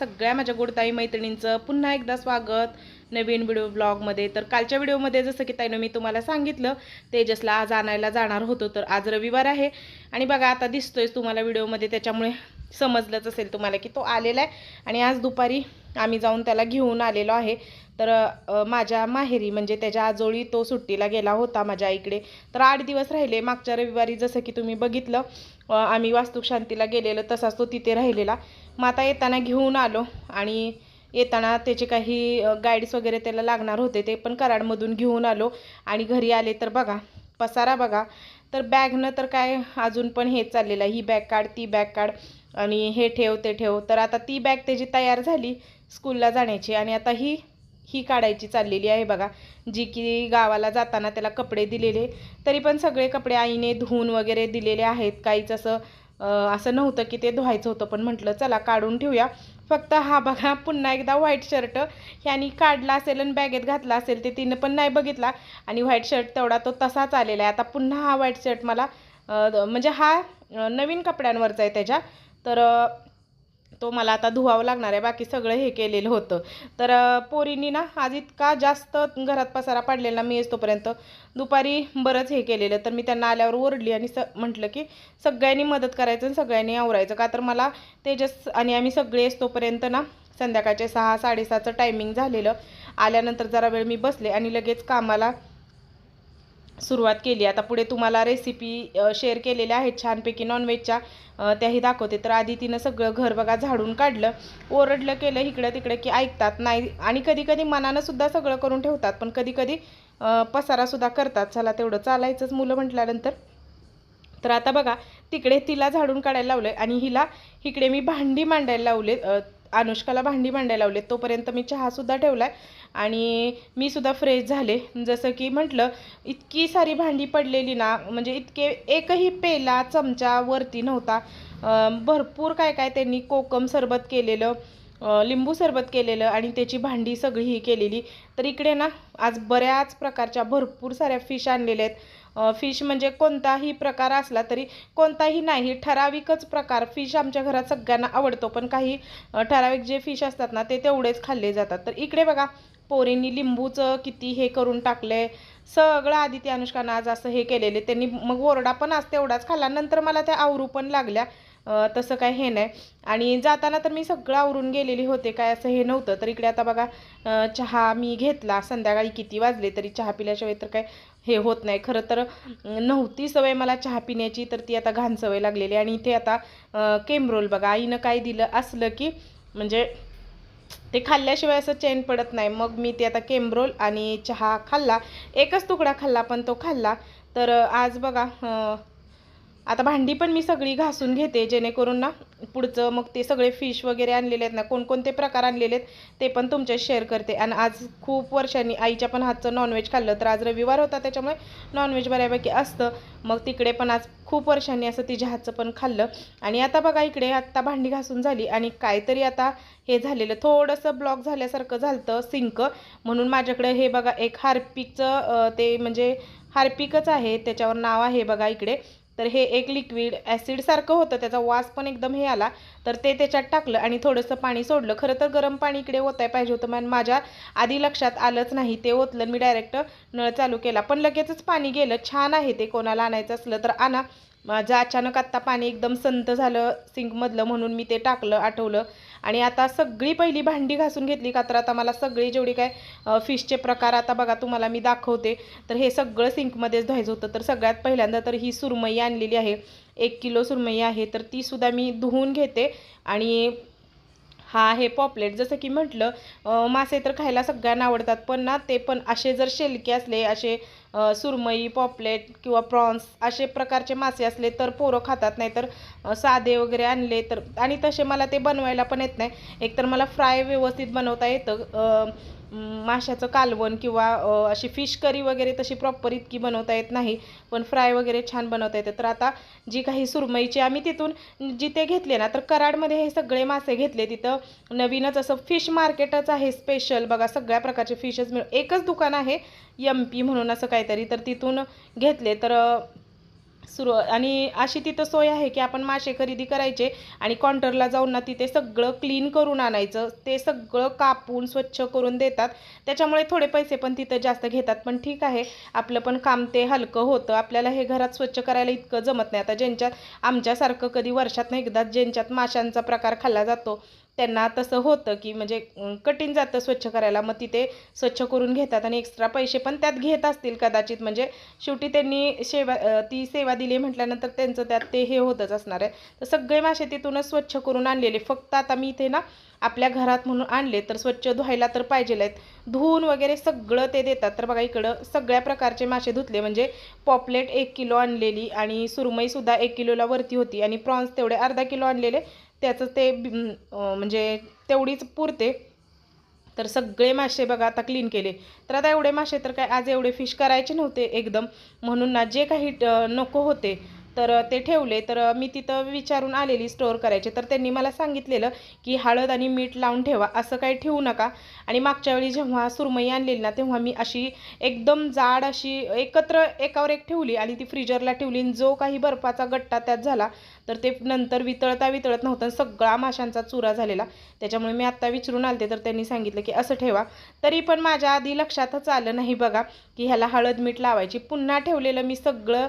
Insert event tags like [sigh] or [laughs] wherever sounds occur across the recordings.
सगळ्या माझ्या गोडताई मैत्रिणींचं पुन्हा एकदा स्वागत. नवीन व्हिडिओ ब्लॉगमध्ये तर कालच्या व्हिडिओमध्ये जसं की ताईनं मी तुम्हाला सांगितलं तेजसला आज आणायला जाणार होतो तर आज रविवार आहे. आणि बघा आता दिसतोय तुम्हाला व्हिडिओमध्ये त्याच्यामुळे समजलंच असेल तुम्हाला की तो आलेला आहे आणि आज दुपारी आम्ही जाऊन त्याला घेऊन आलेलो आहे. तर माझ्या माहेरी म्हणजे त्याच्या आजोळी तो सुट्टीला गेला होता माझ्या आईकडे. तर आठ दिवस राहिले मागच्या रविवारी जसं की तुम्ही बघितलं आम्ही वास्तुशांतीला गेलेलो तसाच तो तिथे राहिलेला. मग आता येताना घेऊन आलो आणि येताना त्याचे काही गाईड्स वगैरे त्याला लागणार होते ते पण कराडमधून घेऊन आलो. आणि घरी आले तर बघा पसारा बघा. तर बॅगनं तर काय अजून पण हेच चाललेलं आहे. ही बॅग काढ ती बॅग काढ. आणि हे ठेव ते ठेव. तर आता ती बॅग त्याची तयार झाली स्कूलला जाण्याची. आणि आता ही ही काढायची चाललेली आहे बघा. जी की गावाला जाताना त्याला कपडे दिलेले. तरी पण सगळे कपडे आईने धुवून वगैरे दिलेले आहेत. काहीच असं असं नव्हतं की ते धुवायचं होतं. पण म्हटलं चला काढून ठेवूया. फक्त हा बघा पुन्हा एकदा व्हाईट शर्ट ह्यानी काढला असेल आणि बॅगेत घातला असेल ते तिनं पण नाही बघितला. आणि व्हाईट शर्ट तेवढा तो तसाच आलेला आहे. आता पुन्हा हा व्हाईट शर्ट मला म्हणजे हा नवीन कपड्यांवरचा आहे त्याच्या. तर तो मला आता धुवावं लागणार आहे. बाकी सगळं हे केलेलं होतं. तर पोरींनी ना आज इतका जास्त घरात पसारा पाडलेला मी येतोपर्यंत दुपारी बरंच हे केलेलं. तर मी त्यांना आल्यावर ओरडली आणि स म्हटलं की सगळ्यांनी मदत करायचं आणि सगळ्यांनी आवरायचं. का तर मला तेजस आणि आम्ही सगळे येतोपर्यंत ना संध्याकाळचे सहा साडेसहाचं टायमिंग झालेलं. आल्यानंतर जरा वेळ मी बसले आणि लगेच कामाला सुरुवात केली. आता पुढे तुम्हाला रेसिपी शेअर केलेल्या आहेत छानपैकी नॉनव्हेजच्या त्याही दाखवते. तर आधी तिनं सगळं घर बघा झाडून काढलं. ओरडलं केलं इकडं तिकडं की ऐकतात नाही. आणि कधी कधी मनानं सुद्धा सगळं करून ठेवतात. पण कधी कधी पसारासुद्धा करतात. चला तेवढं चालायचंच मुलं म्हटल्यानंतर. तर आता बघा तिकडे तिला झाडून काढायला लावलं आणि हिला इकडे मी भांडी मांडायला लावले अनुष्काला भांडी मांडायला लावले तोपर्यंत मी चहासुद्धा ठेवला आहे आणि मी सुद्धा फ्रेश झाले. जसं की म्हटलं इतकी सारी भांडी पडलेली ना म्हणजे इतके एकही पेला चमचा वरती नव्हता. भरपूर काय काय त्यांनी कोकम सरबत केलेलं लिंबू सरबत केलेलं आणि त्याची भांडी सगळी ही केलेली. तर इकडे ना आज बऱ्याच प्रकारच्या भरपूर साऱ्या फिश आणलेल्या आहेत. फिश म्हणजे कोणताही प्रकार असला तरी कोणताही नाही ठराविकच प्रकार. फिश आमच्या घरात सगळ्यांना आवडतो पण काही ठराविक जे फिश असतात ना ते तेवढेच खाल्ले जातात. तर इकडे बघा पोरींनी लिंबूचं किती हे करून टाकलंय. सगळं आधी अनुष्कानं आज असं हे केलेले. त्यांनी मग ओरडा पण आज तेवढाच खाल्ला. नंतर मला त्या आवरू पण लागल्या. तसं काय हे नाही. आणि जाताना तर मी सगळं आवरून गेलेली होते. काय असं हे नव्हतं. तर इकडे आता बघा चहा मी घेतला. संध्याकाळी किती वाजले तरी चहा पिल्याशिवाय तर काय हे होत नाही. खरं तर नव्हती सवय मला चहा पिण्याची तर ती आता घाण सवय लागलेली आणि इथे आता केमरोल बघा. आईनं काय दिलं असलं की म्हणजे ते खाल्ल्याशिवाय असं चैन पडत नाही. मग मी ते आता केमरोल आणि चहा खाल्ला. एकच तुकडा खाल्ला पण तो खाल्ला. तर आज बघा आता भांडी पण मी सगळी घासून घेते जेणेकरून ना पुढचं मग ते सगळे फिश वगैरे आणलेले आहेत ना कोणकोणते प्रकार आणलेले आहेत ते पण तुमच्या शेअर करते. आणि आज खूप वर्षांनी आईच्या पण हातचं नॉनव्हेज खाल्लं तर आज रविवार होता त्याच्यामुळे नॉनव्हेज बऱ्यापैकी असतं. मग तिकडे पण आज खूप वर्षांनी असं तिच्या हातचं पण खाल्लं. आणि आता बघा इकडे आत्ता भांडी घासून झाली आणि काहीतरी आता हे झालेलं थोडंसं ब्लॉक झाल्यासारखं झालं सिंक म्हणून माझ्याकडे हे बघा एक हार्पिकचं ते म्हणजे हार्पिकच आहे त्याच्यावर नाव आहे बघा इकडे. तर हे एक लिक्विड ॲसिडसारखं होतं त्याचा वास पण एकदम हे आला. तर ते त्याच्यात टाकलं आणि थोडंसं पाणी सोडलं. खरं तर गरम पाणी इकडे ओताय पाहिजे होतं पण माझ्या आधी लक्षात आलंच नाही. ते ओतलं मी डायरेक्ट नळ चालू केला. पण लगेचच पाणी गेलं. छान आहे ते कोणाला आणायचं असलं तर आणा. माझं अचानक आत्ता पाणी एकदम संत झालं सिंकमधलं म्हणून मी ते टाकलं आठवलं. आणि आता सगळी पहिली भांडी घासून घेतली का तर आता मला सगळी जेवढी काय फिशचे प्रकार आता बघा तुम्हाला मी दाखवते. तर हे सगळं सिंकमध्येच धुवायचं होतं. तर सगळ्यात पहिल्यांदा तर ही सुरमई आणलेली आहे. एक किलो सुरमई आहे. तर तीसुद्धा मी धुवून घेते. आणि हा आहे पॉपलेट जसं की म्हटलं मासे तर खायला सगळ्यांना आवडतात पण ना ते पण असे जर शेलके असले असे सुरमई पॉपलेट किंवा प्रॉन्स असे प्रकारचे मासे असले तर पोरं खातात नाही तर साधे वगैरे आणले तर आणि तसे मला ते बनवायला पण येत नाही. एकतर मला फ्राय व्यवस्थित बनवता येतं माशाचं कालवण किंवा अशी फिश करी वगैरे तशी प्रॉपर इतकी बनवता येत नाही पण फ्राय वगैरे छान बनवता येतं. तर आता जी काही सुरमईची आम्ही तिथून जिथे घेतले ना तर कराडमध्ये हे सगळे मासे घेतले. तिथं नवीनच असं फिश मार्केटच आहे स्पेशल बघा सगळ्या प्रकारचे फिशेस मिळ एकच दुकान आहे यम पी म्हणून असं काहीतरी तर तिथून घेतले. तर सुरू आणि अशी तिथं सोय आहे की आपण मासे खरेदी करायचे आणि काउंटरला जाऊन ना तिथे सगळं क्लीन करून आणायचं. ते सगळं कापून स्वच्छ करून देतात. त्याच्यामुळे थोडे पैसे पण तिथं जास्त घेतात. पण ठीक आहे. आपलं पण काम ते हलकं होतं. आपल्याला हे घरात स्वच्छ करायला इतकं जमत नाही. आता ज्यांच्यात आमच्यासारखं कधी वर्षात एकदा ज्यांच्यात माशांचा प्रकार खाल्ला जातो त्यांना तसं होतं की म्हणजे कठीण जातं स्वच्छ करायला. मग तिथे स्वच्छ करून घेतात आणि एक्स्ट्रा पैसे पण त्यात घेत असतील कदाचित. म्हणजे शेवटी त्यांनी सेवा ती सेवा दिली म्हटल्यानंतर त्यांचं त्यात ते हे होतच असणार आहे. तर सगळे मासे तिथूनच स्वच्छ करून आणलेले. फक्त आता मी इथे ना आपल्या घरात म्हणून आणले तर स्वच्छ धुवायला तर पाहिजे आहेत. धुवून वगैरे सगळं ते देतात. तर बघा इकडं सगळ्या प्रकारचे मासे धुतले. म्हणजे पॉपलेट एक किलो आणलेली आणि सुरमईसुद्धा एक किलोला वरती होती आणि प्रॉन्स तेवढे अर्धा किलो आणलेले. त्याचं ते म्हणजे तेवढीच पुरते. तर सगळे मासे बघा आता क्लीन केले. तर आता एवढे मासे तर काय आज एवढे फिश करायचे नव्हते एकदम. म्हणून ना जे काही नको होते तर ते ठेवले. तर मी तिथं विचारून आलेली स्टोअर करायचे. तर त्यांनी मला सांगितलेलं की हळद आणि मीठ लावून ठेवा. असं काही ठेवू नका. आणि मागच्या वेळी जेव्हा सुरमई आणलेली ना तेव्हा मी अशी एकदम जाड अशी एकत्र एकावर एक ठेवली आणि ती फ्रीजरला ठेवली. आणि जो काही बर्फाचा गट्टा त्यात झाला तर ते नंतर वितळता वितळत नव्हतं सगळा माशांचा चुरा झालेला. त्याच्यामुळे मी आत्ता विचारून आलते तर त्यांनी सांगितलं की असं ठेवा. तरी पण माझ्या आधी लक्षातच आलं नाही बघा की ह्याला हळद मीठ लावायची. पुन्हा ठेवलेलं मी सगळं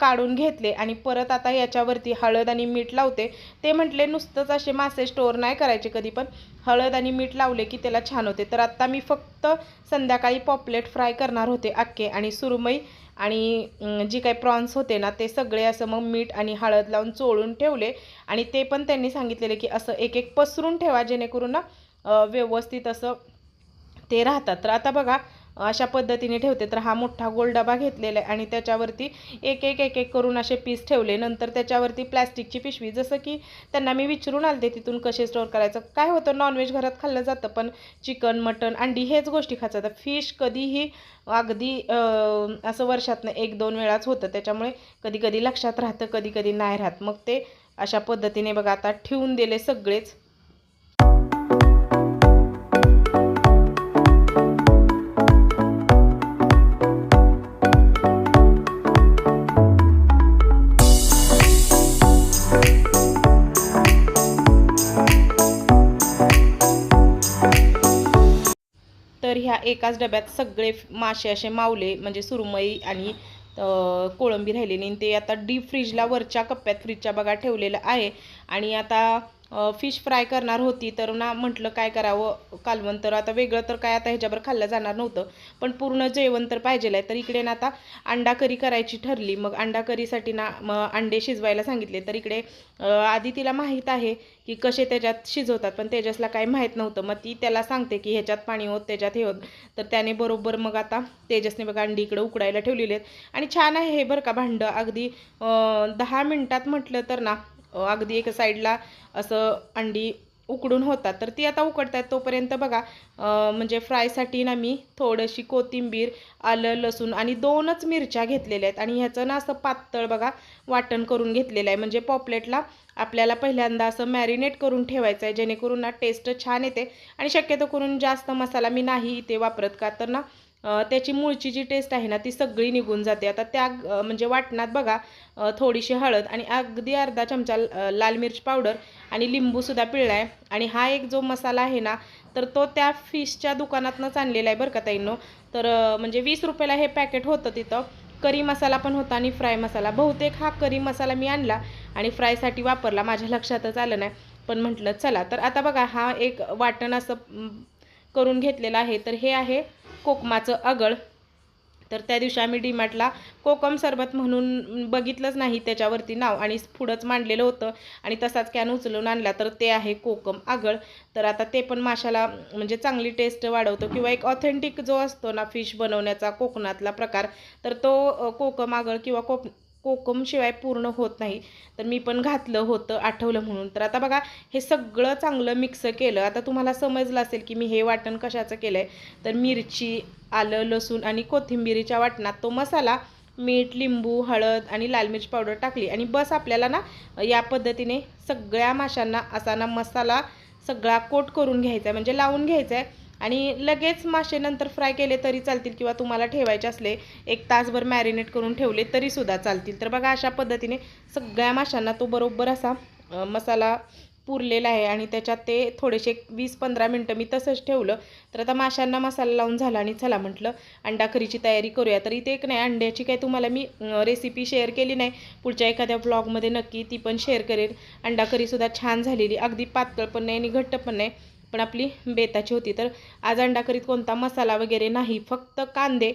काढून घेतले आणि परत आता याच्यावरती हळद आणि मीठ लावते. ते म्हटले नुसतंच असे मासे स्टोअर नाही करायचे कधी पण. हळद आणि मीठ लावले की त्याला छान होते. तर आत्ता मी फक्त संध्याकाळी पॉपलेट फ्राय करणार होते अख्खे आणि सुरमई आणि जी काही प्रॉन्स होते ना ते सगळे असं मग मीठ आणि हळद लावून चोळून ठेवले. आणि ते पण त्यांनी सांगितलेले की असं एक एक पसरून ठेवा जेणेकरून ना व्यवस्थित असं ते राहतात. तर आता बघा अशा पद्धतीने ठेवते. तर हा मोठा गोल डबा घेतलेला आहे आणि त्याच्यावरती एक एक एक एक करून असे पीस ठेवले. नंतर त्याच्यावरती प्लॅस्टिकची पिशवी. जसं की त्यांना मी विचारून आलते तिथून कसे स्टोअर करायचं. काय होतं नॉनव्हेज घरात खाल्लं जातं पण चिकन मटन अंडी हेच गोष्टी खातात फिश कधीही अगदी असं वर्षातनं एक दोन वेळाच होतं. त्याच्यामुळे कधी कधी लक्षात राहतं कधी कधी नाही राहत. मग ते अशा पद्धतीने बघा आता ठेवून दिले सगळेच. ह्या एकाच डब्यात सगळे मासे असे मावले म्हणजे सुरमई आणि कोळंबी राहिलेली. आणि ते आता डीप फ्रीजला वरच्या कप्प्यात फ्रीजच्या बघा ठेवलेलं आहे. आणि आता फिश फ्राय करणार होती तर ना म्हटलं काय करावं कालवण तर आता वेगळं तर काय आता ह्याच्यावर खाल्लं जाणार नव्हतं. पण पूर्ण जेवण तर पाहिजेलं आहे. तर इकडे ना आता अंडा करी करायची ठरली. मग अंडा करीसाठी ना मग अंडे शिजवायला सांगितले. तर इकडे आधी तिला माहीत आहे की कसे त्याच्यात शिजवतात पण तेजसला काही माहीत नव्हतं. मग ती त्याला सांगते की ह्याच्यात पाणी होत त्याच्यात हे होत. तर त्याने बरोबर मग आता तेजसने बघा अंडी इकडे उकडायला ठेवलेली आहेत. आणि छान आहे हे बरं का भांडं. अगदी दहा मिनटात म्हटलं तर ना अगदी एका साईडला असं अंडी उकडून होतात. तर ती आता उकडतात. तोपर्यंत बघा म्हणजे फ्रायसाठी ना मी थोडीशी कोथिंबीर आलं लसूण आणि दोनच मिरच्या घेतलेल्या आहेत. आणि ह्याचं ना असं पातळ बघा वाटण करून घेतलेलं आहे. म्हणजे पॉपलेटला आपल्याला पहिल्यांदा असं मॅरिनेट करून ठेवायचं आहे. जेणेकरून ना टेस्ट छान येते. आणि शक्यतो करून जास्त मसाला मी नाही इथे वापरत का? तर ना त्याची मूळची जी टेस्ट आहे ना ती सगळी निघून जाते. आता त्या म्हणजे वाटणात बघा थोडीशी हळद आणि अगदी अर्धा चमचा लाल मिरच पावडर आणि लिंबूसुद्धा पिळला आहे आणि हा एक जो मसाला आहे ना तर तो त्या फिशच्या दुकानातनंच आणलेला आहे बरं का ताईंनो. तर म्हणजे वीस रुपयाला हे पॅकेट होतं तिथं. करी मसाला पण होता आणि फ्राय मसाला. बहुतेक हा करी मसाला मी आणला आणि फ्रायसाठी वापरला. माझ्या लक्षातच आलं नाही. पण म्हटलं चला. तर आता बघा हा एक वाटण असं करून घेतलेला आहे. तर हे आहे कोकमाचं अगळ तर त्या दिवशी आम्ही डीमार्टला कोकम सरबत म्हणून बघितलंच नाही त्याच्यावरती नाव आणि पुढंच मांडलेलं होतं आणि तसाच कॅन उचलून आणला तर ते आहे कोकम आगळ. तर आता ते पण माशाला म्हणजे चांगली टेस्ट वाढवतो किंवा एक ऑथेंटिक जो असतो ना फिश बनवण्याचा कोकणातला प्रकार तर तो कोकम आगळ किंवा कोक कोकमशिवाय पूर्ण होत नाही. तर मी पण घातलं होतं आठवलं म्हणून. तर आता बघा हे सगळं चांगलं मिक्स केलं. आता तुम्हाला समजलं असेल की मी हे वाटण कशाचं केलं आहे तर मिरची आलं लसूण आणि कोथिंबिरीच्या वाटणात तो मसाला मीठ लिंबू हळद आणि लाल मिरची पावडर टाकली. आणि बस आपल्याला ना या पद्धतीने सगळ्या माशांना असा ना मसाला सगळा कोट करून घ्यायचा आहे. म्हणजे लावून घ्यायचा आहे. आणि लगेच मासे नंतर फ्राय केले तरी चालतील किंवा तुम्हाला ठेवायचे असले एक तासभर मॅरिनेट करून ठेवले तरीसुद्धा चालतील. तर बघा अशा पद्धतीने सगळ्या माशांना तो बरोबर असा मसाला पुरलेला आहे आणि त्याच्यात ते थोडेसे वीस पंधरा मिनटं मी तसंच ठेवलं. तर आता माशांना मसाला लावून झाला आणि चला म्हटलं अंडाखरीची तयारी करूया. तर इथे एक नाही अंड्याची काही तुम्हाला मी रेसिपी शेअर केली नाही. पुढच्या एखाद्या ब्लॉगमध्ये नक्की ती पण शेअर करेन. अंडाकरीसुद्धा छान झालेली अगदी पातळ पण नाही आणि घट्ट पण नाही. पण आपली बेताची होती. तर आज अंडा करीत कोणता मसाला वगैरे नाही फक्त कांदे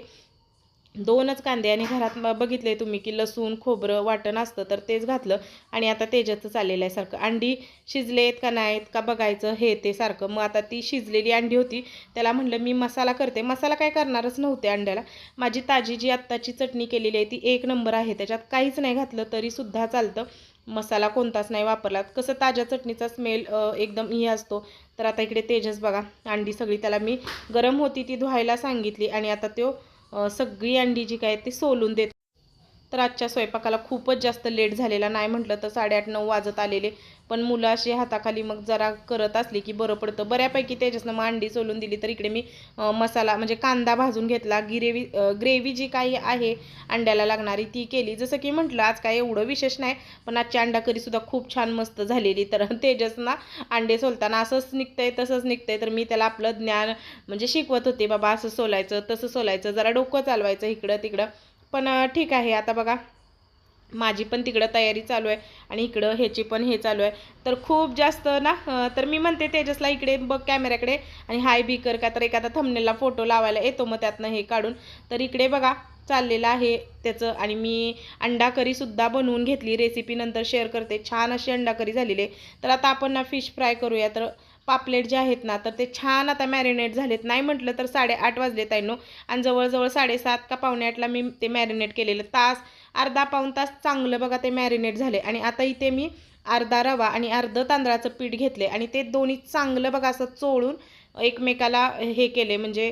दोनच कांदे आणि घरात बघितले तुम्ही की लसूण खोबरं वाटण असतं तर तेच घातलं आणि आता तेजाचं चाललेलं आहे सारखं. अंडी शिजलेत का नाहीत का बघायचं हे ते सारखं. मग आता ती शिजलेली अंडी होती त्याला म्हणलं मी मसाला करते. मसाला काय करणारच नव्हते अंड्याला. माझी ताजी जी आत्ताची चटणी केलेली आहे ती एक नंबर आहे. त्याच्यात काहीच नाही घातलं तरीसुद्धा चालतं. मसाला कोणताच नाही वापरला. कसं ताज्या चटणीचा स्मेल एकदम हे असतो. तर आता इकडे तेजस बघा. अंडी सगळी त्याला मी गरम होती ती धुवायला सांगितली आणि आता तो सगळी अंडी जी काय ती सोलून देत तर आजच्या स्वयंपाकाला खूपच जास्त लेट झालेला. नाही म्हटलं तर साडेआठ नऊ वाजत आलेले. पण मुलं अशी हाताखाली मग जरा करत असली की बरं पडतं. बऱ्यापैकी त्याच्यासनं मग अंडी सोलून दिली तर इकडे मी मसाला म्हणजे कांदा भाजून घेतला. गिरेवी ग्रेव्ही जी काही आहे अंड्याला लागणारी ती केली. जसं की म्हटलं आज काय एवढं विशेष नाही पण आजची अंडा करीसुद्धा खूप छान मस्त झालेली. तर [laughs] तेजसना अंडे सोलताना असंच निघतंय तसंच निघतंय. तर मी त्याला आपलं ज्ञान म्हणजे शिकवत होते बाबा असं सोलायचं तसं सोलायचं. जरा डोकं चालवायचं इकडं तिकडं पण ठीक आहे. आता बघा माझी पण तिकडं तयारी चालू आहे आणि इकडं ह्याची पण हे चालू आहे. तर खूप जास्त ना तर मी म्हणते तेजसला इकडे बघ कॅमेऱ्याकडे आणि हाय बी कर का तर एखादा थंबनेला फोटो लावायला येतो मग त्यातनं हे काढून. तर इकडे बघा चाललेलं आहे त्याचं आणि मी अंडा करीसुद्धा बनवून घेतली रेसिपी नंतर शेअर करते. छान अशी अंडा करी झालेली आहे. तर आता आपण ना फिश फ्राय करूया. तर पापलेट जे आहेत ना तर ते छान आता मॅरिनेट झालेत. नाही म्हटलं तर साडेआठ वाजले ताईनो. आणि जवळजवळ साडेसात का पावणे आठला मी ते मॅरिनेट केलेलं. तास अर्धा पाऊण तास चांगलं बघा ते मॅरिनेट झाले. आणि आता इथे मी अर्धा रवा आणि अर्धं तांदळाचं पीठ घेतले. आणि ते दोन्ही चांगलं बघा असं चोळून एकमेकाला हे केले. म्हणजे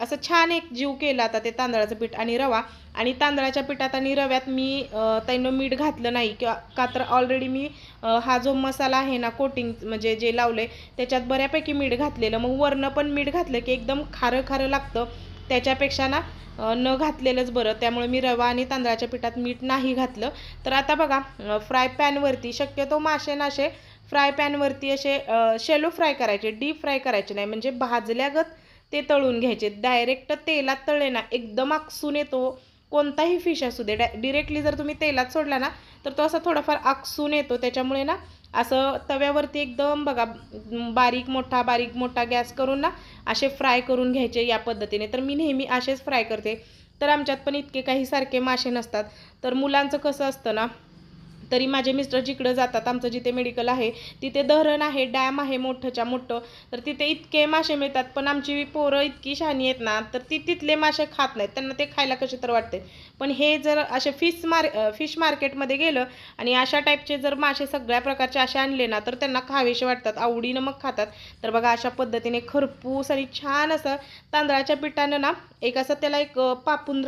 असं छान एक जीव केला आता ते तांदळाचं पीठ आणि रवा. आणि तांदळाच्या पिठात आणि रव्यात मी त्यानं मीठ घातलं नाही. किंवा का तर ऑलरेडी मी हा जो मसाला आहे ना कोटिंग म्हणजे जे लावले त्याच्यात बऱ्यापैकी मीठ घातलेलं. मग वरनं पण मीठ घातलं की एकदम खारं खारं लागतं. त्याच्यापेक्षा ना न घातलेलंच बरं. त्यामुळे मी रवा आणि तांदळाच्या पिठात मीठ नाही घातलं. तर आता बघा फ्राय पॅनवरती शक्यतो मासे नाशे फ्राय पॅनवरती असे शेलो फ्राय करायचे डीप फ्राय करायचे नाही. म्हणजे भाजल्यागत ते तळून घ्यायचे. डायरेक्ट तेलात तळले ना एकदम आकसून येतो. कोणताही फिश असू दे डाय डिरेक्टली जर तुम्ही तेलात सोडला ना तर तो असा थोडाफार आकसून येतो. त्याच्यामुळे ना असं तव्यावरती एकदम बघा बारीक मोठा बारीक मोठा गॅस करून ना असे फ्राय करून घ्यायचे या पद्धतीने. तर मी नेहमी असेच फ्राय करते. तर आमच्यात पण इतके काही सारखे मासे नसतात. तर मुलांचं कसं असतं ना तरी माझे मिस्टर जिकडं जातात आमचं जिथे मेडिकल आहे तिथे धरण आहे डॅम आहे मोठंच्या मोठं. तर तिथे इतके मासे मिळतात पण आमची पोरं इतकी शहाणी आहेत ना तर ती तिथले मासे खात नाहीत. त्यांना ते खायला कसे तर वाटते. पण हे जर असे फिश मार फिश मार्केटमध्ये गेलं आणि अशा टाईपचे जर मासे सगळ्या प्रकारचे असे आणले ना तर त्यांना खावेसे वाटतात आवडीनं मग खातात. तर बघा अशा पद्धतीने खरपूस आणि छान असं तांदळाच्या पिठानं ना एक असं त्याला एक अ,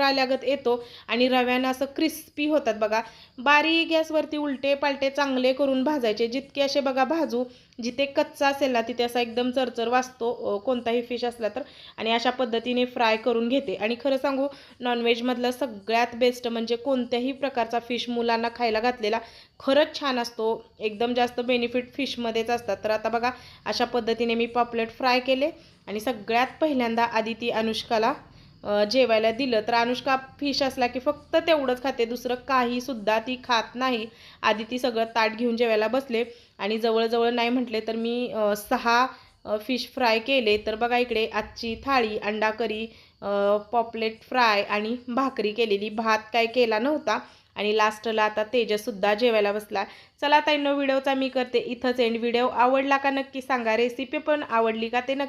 आल्यागत येतो आणि रव्यानं असं क्रिस्पी होतात बघा. बारीक गॅसवरती उलटे पालटे चांगले करून भाजायचे. जितके असे बघा भाजू जिथे कच्चा असेल ना तिथे असा एकदम चरचर वाचतो कोणताही फिश असला तर. आणि अशा पद्धतीने फ्राय करून घेते. आणि खरं सांगू नॉनव्हेजमधलं सगळ्यात बेस्ट म्हणजे कोणत्याही प्रकारचा फिश मुलांना खायला घातलेला खरंच छान असतो. एकदम जास्त बेनिफिट फिशमध्येच असतात. तर आता बघा अशा पद्धतीने मी पॉपलेट फ्राय केले. आणि सगळ्यात पहिल्यांदा आदिती ती अनुष्काला जेवायला दिलं तर अनुष्का फिश असला की फक्त तेवढंच खाते. दुसरं काही सुद्धा ती खात नाही. आधी ती सगळं ताट घेऊन जेवायला बसले आणि जवळजवळ नाही म्हटले तर मी सहा फिश फ्राय केले. तर बघा इकडे आजची थाळी अंडा करी पॉपलेट फ्राय आणि भाकरी केलेली. भात काय केला नव्हता आणि लास्टला आता तेजससुद्धा जेवायला बसला. चला ताईंनो व्हिडिओचा मी करते. इथंच एंड व्हिडिओ आवडला का नक्की सांगा. रेसिपी पण आवडली का ते नक्की